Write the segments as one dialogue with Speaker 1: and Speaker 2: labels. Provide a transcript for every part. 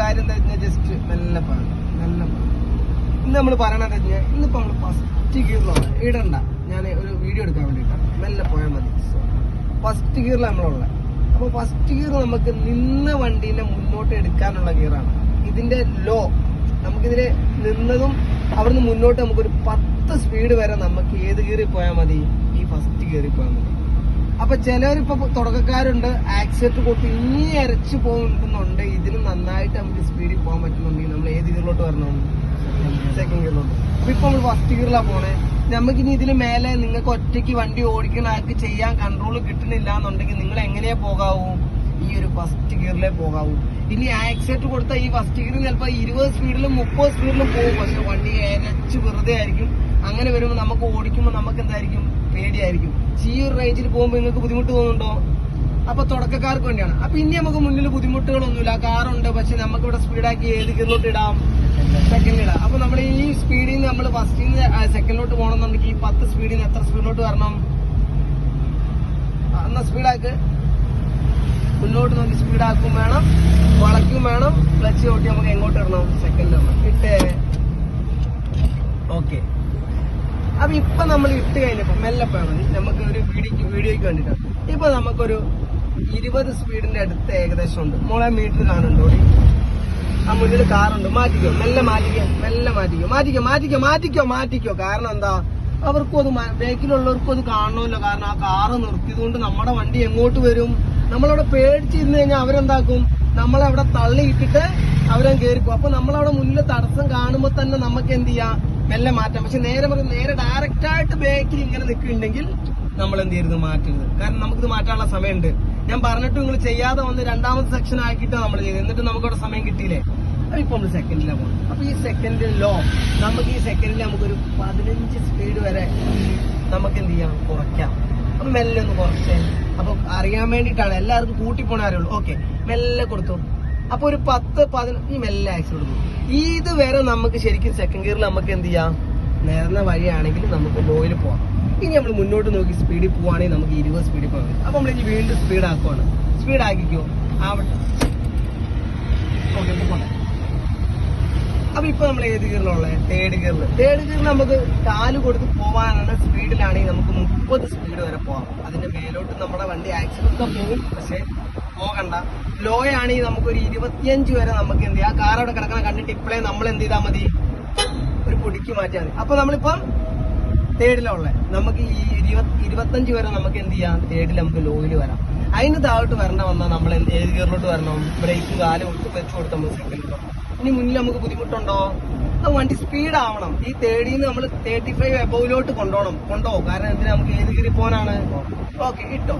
Speaker 1: കാര്യം എന്താ വെച്ചാൽ ജസ്റ്റ് മെല്ലെ പറഞ്ഞു മെല്ലെ പറഞ്ഞു ഇന്ന് നമ്മൾ പറയണത് വെച്ചാൽ ഇന്നിപ്പോ നമ്മൾ ഫസ്റ്റ് ഗിയറിലാണ് ഇടണ്ട. ഞാൻ ഒരു വീഡിയോ എടുക്കാൻ വേണ്ടിയിട്ടാണ് മെല്ലെ പോയാൽ മതി. ഫസ്റ്റ് ഗിയറിൽ നമ്മളുള്ളത് അപ്പോൾ ഫസ്റ്റ് ഗിയർ നമുക്ക് നിന്ന വണ്ടീനെ മുന്നോട്ട് എടുക്കാനുള്ള ഗിയറാണ് ഇതിന്റെ ലോ നമുക്കിതിനെ നിന്നതും അവിടുന്ന് മുന്നോട്ട് നമുക്കൊരു പത്ത് സ്പീഡ് വരെ നമുക്ക് ഏത് ഗിയറിൽ പോയാൽ മതി? ഈ ഫസ്റ്റ് ഗിയറിൽ പോയാൽ മതി. അപ്പൊ ചിലവരിപ്പോ തുടക്കക്കാരുണ്ട് ആക്സിഡന്റ് കൊട്ടി ഇനി അരച്ചു പോകുന്നുണ്ട് ഇതിന് നന്നായിട്ട് നമുക്ക് സ്പീഡിൽ പോകാൻ പറ്റുന്നുണ്ടെങ്കിൽ ഗിയറിലോട്ട് വരണം. സെക്കൻഡ് ഗിയറിലോട്ട് അപ്പൊ ഇപ്പൊ ഫസ്റ്റ് ഗിയറിലാണ് പോണേ. നമുക്ക് ഇനി ഇതിന് മേലെ നിങ്ങൾക്ക് ഒറ്റയ്ക്ക് വണ്ടി ഓടിക്കണ ആൾക്ക് ചെയ്യാൻ കൺട്രോൾ കിട്ടുന്നില്ല എന്നുണ്ടെങ്കിൽ നിങ്ങൾ എങ്ങനെയാ പോകാവൂ? ഈ ഒരു ഫസ്റ്റ് ഗിയറിലേ പോകാവൂ. ഇനി ആക്സിഡന്റ് കൊടുത്ത ഈ ഫസ്റ്റ് ഗിയറിൽ ചിലപ്പോൾ ഇരുപത് സ്പീഡിലും മുപ്പത് സ്പീഡിലും പോകും. പക്ഷെ വണ്ടി ഏരച്ച് വെറുതെ ആയിരിക്കും. അങ്ങനെ വരുമ്പോൾ നമുക്ക് ഓടിക്കുമ്പോൾ നമുക്ക് എന്തായിരിക്കും? പേടിയായിരിക്കും. ഈ ഒരു റേഞ്ചിൽ പോകുമ്പോൾ നിങ്ങൾക്ക് ബുദ്ധിമുട്ട് തോന്നുന്നുണ്ടോ? അപ്പൊ തുടക്കക്കാർക്ക് വേണ്ടിയാണ്. അപ്പൊ ഇനി നമുക്ക് മുന്നിൽ ബുദ്ധിമുട്ടുകളൊന്നുമില്ല. കാറുണ്ട് പക്ഷെ നമുക്ക് ഇവിടെ സ്പീഡാക്കി ഏത് ഗിയറിലോട്ട് ഇടാം? സെക്കൻഡിൽ ഇടാം. അപ്പൊ നമ്മൾ ഈ സ്പീഡിൽ നിന്ന് നമ്മൾ ഫസ്റ്റിൽ നിന്ന് സെക്കൻഡിലോട്ട് പോകണമെന്നുണ്ടെങ്കിൽ ഈ പത്ത് സ്പീഡിൽ നിന്ന് എത്ര സ്പീഡിലോട്ട് വരണം? എന്നാ സ്പീഡാക്ക് മുന്നോട്ട് നോക്കി സ്പീഡാക്കും വേണം. വളയ്ക്കും വേണം. ക്ലച്ച് ഓട്ടി നമുക്ക് എങ്ങോട്ട് ഇടണം? സെക്കൻഡ് ഇട്ടേ. ഓക്കെ അപ്പൊ ഇപ്പൊ നമ്മൾ ഇട്ട് കഴിഞ്ഞപ്പോ മെല്ലെ പോയാൽ മതി. നമുക്ക് ഒരു വീഡിയോക്ക് വീഡിയോയ്ക്ക് വേണ്ടിട്ടാണ്. ഇപ്പൊ നമുക്കൊരു ഇരുപത് സ്പീഡിന്റെ അടുത്ത് ഏകദേശം ഉണ്ട്. മോളെ മീറ്റർ കാണുന്നുണ്ടോ ആ മുന്നിൽ കാറുണ്ട്. മാറ്റിക്കോ. മെല്ലെ മാറ്റിക്കോ. മെല്ലെ മാറ്റിക്കോ. മാറ്റിക്കോ മാറ്റിക്കോ മാറ്റിക്കോ മാറ്റിക്കോ. കാരണം എന്താ? അവർക്കും അത് ബേക്കിലുള്ളവർക്കും അത് കാണണമല്ലോ. കാരണം ആ കാറ് നിർത്തിയതുകൊണ്ട് നമ്മുടെ വണ്ടി എങ്ങോട്ട് വരും? നമ്മളവിടെ പേടിച്ചിരുന്ന് കഴിഞ്ഞാൽ അവരെന്താക്കും? നമ്മളവിടെ തള്ളിയിട്ടിട്ട് അവരങ്ങ് കയറിക്കും അപ്പൊ നമ്മളവിടെ മുന്നിൽ തടസ്സം കാണുമ്പോൾ തന്നെ നമുക്ക് എന്ത് ചെയ്യാം? മെല്ലെ മാറ്റാം. പക്ഷെ നേരെ നേരെ ഡയറക്റ്റ് ആയിട്ട് ബേക്കിൽ ഇങ്ങനെ നിൽക്കുന്നുണ്ടെങ്കിൽ നമ്മൾ എന്ത് ചെയ്യരുത് മാറ്റരുത്. കാരണം നമുക്കിത് മാറ്റാനുള്ള സമയമുണ്ട്. ഞാൻ പറഞ്ഞിട്ട് നിങ്ങൾ ചെയ്യാതെ വന്ന് രണ്ടാമത്തെ സെക്ഷൻ ആക്കിയിട്ട് നമ്മൾ ചെയ്ത് എന്നിട്ട് നമുക്കവിടെ സമയം കിട്ടിയില്ലേ? അപ്പൊ ഇപ്പൊ നമ്മൾ സെക്കൻഡിലാണ് പോകുന്നത് അപ്പൊ ഈ സെക്കൻഡിൽ ലോ നമുക്ക് ഈ സെക്കൻഡിൽ നമുക്കൊരു പതിനഞ്ച് സ്പീഡ് വരെ നമുക്ക് എന്ത് ചെയ്യാം കുറയ്ക്കാം. അപ്പൊ മെല്ലെ ഒന്ന് കുറച്ചേ. അപ്പൊ അറിയാൻ വേണ്ടിയിട്ടാണ് എല്ലാവർക്കും കൂട്ടി പോണ അറിയുള്ളൂ. ഓക്കെ മെല്ലെ കൊടുത്തു. അപ്പൊ ഒരു പത്ത് പതിനഞ്ച് മെല്ലെ അയച്ചു കൊടുക്കും. ഇത് വരെ നമുക്ക് ശരിക്കും സെക്കൻഡ് ഗിയറിൽ നമുക്ക് എന്ത് ചെയ്യാം നേർന്ന വഴിയാണെങ്കിൽ നമുക്ക് ലോയിൽ പോവാം. ഇനി നമ്മൾ മുന്നോട്ട് നോക്കി സ്പീഡിൽ പോവാണെങ്കിൽ നമുക്ക് ഇരുപത് സ്പീഡിൽ പോകാൻ പറ്റും. അപ്പൊ നമ്മൾ ഇനി വീണ്ടും സ്പീഡ് ആക്കുവാണ്. സ്പീഡ് ആക്കിക്കോ. ആവട്ടെ. ഓക്കെ പോട്ടെ. അപ്പൊ ഇപ്പൊ നമ്മൾ ഏത് ഗിയറിലുള്ള തേർഡ് ഗിയറിൽ തേർഡ് ഗിയറിൽ നമുക്ക് കാൽ കൊടുത്ത് പോവാനാണ് സ്പീഡിലാണെങ്കിൽ നമുക്ക് മുപ്പത് സ്പീഡ് വരെ പോവാം. അതിന്റെ മേലോട്ട് നമ്മുടെ വണ്ടി ആക്സിഡന്റ് ഒക്കെ പോകും. പക്ഷെ പോകണ്ട. ലോ ആണെങ്കിൽ നമുക്കൊരു ഇരുപത്തിയഞ്ച് വരെ നമുക്ക് എന്ത് ചെയ്യാം? കാർ അവിടെ കിടക്കണ കണ്ടിട്ട് ഇപ്പോഴേ നമ്മൾ എന്ത് ചെയ്താൽ മതി? ഒരു പൊടിക്ക് മാറ്റിയാൽ മതി. അപ്പൊ നമ്മളിപ്പം തേർഡിലുള്ള നമുക്ക് ഈ ഇരുപത്തി ഇരുപത്തഞ്ച് വരെ നമുക്ക് എന്ത് ചെയ്യാം? തേർഡിൽ നമുക്ക് ലോയിൽ വരാം. അതിന് താഴോട്ട് വരണ്ട വന്നാൽ നമ്മൾ ഏത് ഗിയറിലോട്ട് വരണം? ബ്രേക്കും കാലം കൊടുത്ത് വെച്ച് കൊടുത്ത് നമ്മൾ സൈക്കിൾ ഇനി മുന്നിൽ നമുക്ക് ബുദ്ധിമുട്ടുണ്ടോ? വണ്ടി സ്പീഡ് ആവണം. ഈ തേർഡിൽ നിന്ന് നമ്മൾ തേർട്ടി ഫൈവ് എബോവിലോട്ട് കൊണ്ടുപോകണം കൊണ്ടുപോകും കാരണം എന്തിനാ? നമുക്ക് ഏത് ഗിയറിൽ പോകാനാണ്? ഓക്കെ ഇട്ടോ.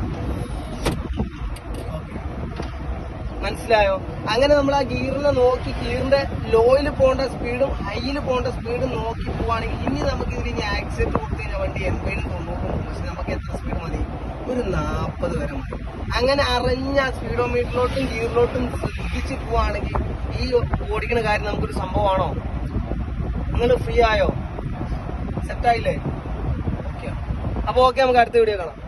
Speaker 1: മനസ്സിലായോ? അങ്ങനെ നമ്മൾ ആ ഗിയറിനെ നോക്കി ഗിയറിന്റെ ലോയിൽ പോകേണ്ട സ്പീഡും ഹൈയിൽ പോകേണ്ട സ്പീഡും നോക്കി പോവാണെങ്കിൽ ഇനി നമുക്ക് ഇതിൽ ഇനി ആക്സിഡന്റ് കൊടുത്തു കഴിഞ്ഞാൽ വണ്ടി എന്തെങ്കിലും തൊണ്ണൂറും പോകും. പക്ഷെ നമുക്ക് എത്ര സ്പീഡ് മതി? ഒരു നാൽപ്പത് വരെ മതി. അങ്ങനെ അറിഞ്ഞ സ്പീഡോമീറ്ററിലോട്ടും ഗിയറിലോട്ടും ശ്രദ്ധിച്ച് പോവാണെങ്കിൽ ഈ ഓടിക്കുന്ന കാര്യം നമുക്കൊരു സംഭവമാണോ? നിങ്ങൾ ഫ്രീ ആയോ? സെറ്റായില്ലേ ഓക്കെ അപ്പോൾ ഓക്കെ നമുക്ക് അടുത്ത വീഡിയോ കാണാം.